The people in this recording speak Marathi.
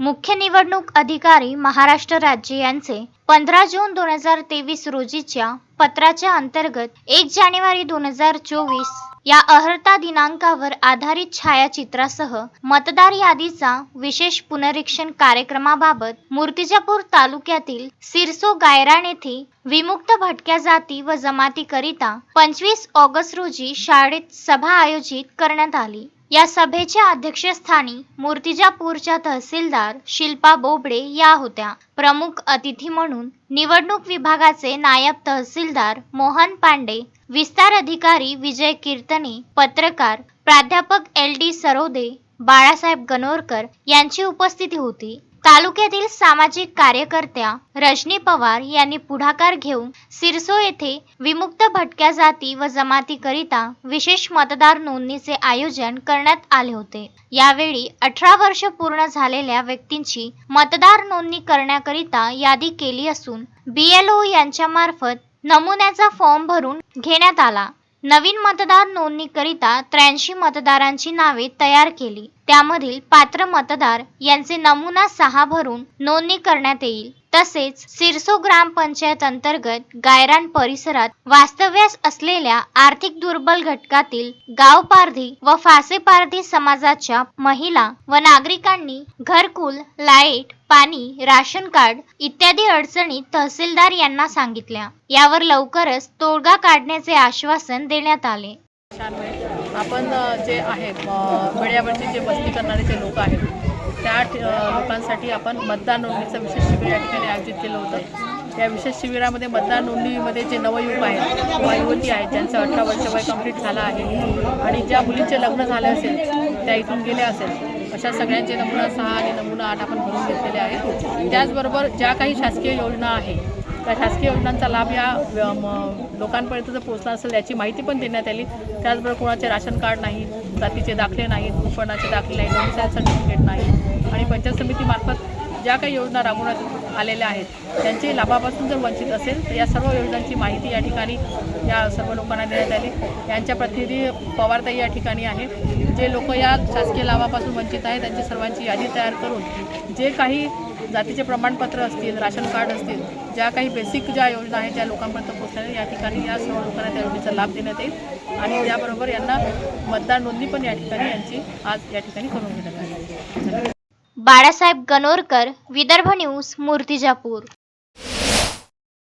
मुख्य निवडणूक अधिकारी महाराष्ट्र राज्य यांचे पंधरा जून दोन हजार तेवीस रोजीच्या पत्राच्या अंतर्गत एक जानेवारी दोन हजार चोवीस या अहर्ता दिनांकावर आधारित छायाचित्रासह मतदार यादीचा विशेष पुनरीक्षण कार्यक्रमाबाबत मूर्तिजापूर तालुक्यातील सिरसो गायराण येथे विमुक्त भटक्या जाती व जमातीकरिता पंचवीस ऑगस्ट रोजी शाळेत सभा आयोजित करण्यात आली. या सभेच्या अध्यक्षस्थानी मूर्तिजापूरच्या तहसीलदार शिल्पा बोबडे या होत्या. प्रमुख अतिथी म्हणून निवडणूक विभागाचे नायब तहसीलदार मोहन पांडे विस्तार अधिकारी विजय कीर्तने पत्रकार प्राध्यापक एल डी सरोदे बाळासाहेब गणोरकर यांची उपस्थिती होती. तालुक्यातील सामाजिक कार्यकर्त्या रजनी पवार यांनी पुढाकार घेऊन सिरसो येथे विमुक्त भटक्या जाती व जमातीकरिता विशेष मतदार नोंदणीचे आयोजन करण्यात आले होते. यावेळी अठरा वर्ष पूर्ण झालेल्या व्यक्तींची मतदार नोंदणी करण्याकरिता यादी केली असून बीएलओ यांच्या मार्फत नमुन्याचा फॉर्म भरून घेण्यात आला. नवीन मतदार नोंदणीकरिता त्र्याऐंशी मतदारांची नावे तयार केली. त्यामधील पात्र मतदार यांचे नमुना सहा भरून नोंदणी करण्यात येईल. तसेच सिरसो ग्रामपंचायत अंतर्गत गायरान परिसरात वास्तव्यास असलेल्या आर्थिक दुर्बल घटकातील गावपारधी व फासेपारधी समाजाच्या महिला व नागरिकांनी घरकुल लाइट पाणी राशन कार्ड इत्यादी अडचणी तहसीलदार यांना सांगितल्या. यावर लवकरच तोडगा काढण्याचे आश्वासन देण्यात आले. आपण जे आहे जे मस्ती करणारे जे लोक आहेत त्या लोकांसाठी आपण मतदान नोंदणीचं विशेष शिबिर या ठिकाणी आयोजित केलं होतं. या विशेष शिबिरामध्ये मतदान नोंदणीमध्ये जे नवयुवक आहेत किंवा युवती आहेत ज्यांचं अठरा वर्ष वय कंप्लीट झालं आहे आणि ज्या मुलींचे लग्न झाले असेल त्या इथून गेल्या असेल अशा सगळ्यांचे नमुना सहा आणि नमुना आठ आपण भरून घेतलेले आहेत. त्याचबरोबर ज्या काही शासकीय योजना आहे त्या शासकीय योजनांचा लाभ या म- लोकांपर्यंत जर पोहोचला असेल याची माहिती पण देण्यात आली. त्याचबरोबर कोणाचे राशन कार्ड नाही जातीचे दाखले नाहीत उत्पन्नाचे दाखले नाही डोमिसाईल सर्टिफिकेट नाही आणि पंचायत समितीमार्फत ज्या काही योजना राबवण्यात आलेल्या आहेत त्यांची लाभापासून जर वंचित असेल तर या सर्व योजनांची माहिती या ठिकाणी या सर्व लोकांना देण्यात आली. यांच्या प्रतिनिधी पवारताई या ठिकाणी आहे. जे लोक या शासकीय लाभापासून वंचित आहेत त्यांची सर्वांची यादी तयार करून जे काही जातीचे प्रमाणपत्र असतील राशन कार्ड असतील ज्या काही बेसिक ज्या योजना आहेत त्या लोकांपर्यंत पोहोचण्याने या ठिकाणी या सर्व लोकांना त्या योजनेचा लाभ देण्यात येईल. आणि त्याबरोबर यांना मतदार नोंदणी पण या ठिकाणी यांची आज या ठिकाणी करून घेण्यात आली बाळासाहेब गणोरकर विदर्भ न्यूज मूर्तिजापूर.